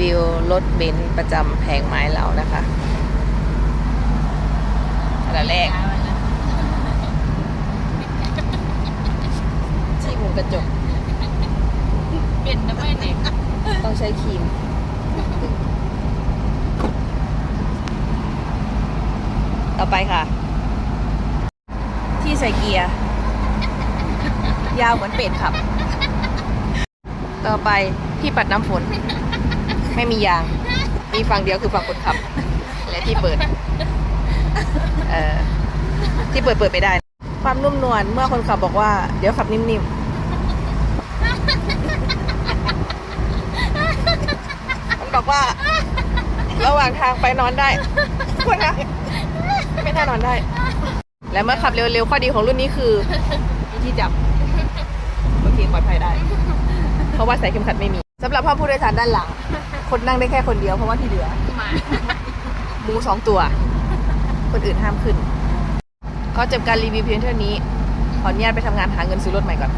วิวรถเบนซ์ประจำแผงไม้เรานะคะอันดับแรกที่มุมกระจก เป็นนะแม่เนี่ยต้องใช้ครีมต่อไปค่ะ ที่ใส่เกียร์ ยาวเหมือนเป็ดครับ ต่อไปที่ปัดน้ำฝน ไม่มียาง มีฝั่งเดียวคือฝั่งคนขับ และที่เปิด เอ่อ ที่เปิดเปิดไม่ได้ ความนุ่มนวลเมื่อคนขับบอกว่า เดี๋ยวขับนิ่มๆ มันบอกว่า ระหว่างทางไปนอนได้ควรนะไม่น่านอนได้ และเมื่อขับเร็วๆ ข้อดีของรุ่นนี้คือมีที่จับโอเคปลอดภัยได้ เพราะว่าใส่เข็มขัดไม่มีสำหรับห้อผู้โดยสารด้านหลัง คนนั่งได้แค่คนเดียวเพราะว่าที่เหลือหมาหมูสองตัว คนอื่นห้ามขึ้นก็จบการรีวิวเพียงเท่านี้ ขออนุญาตไปทำงานหาเงินซื้อรถใหม่ก่อน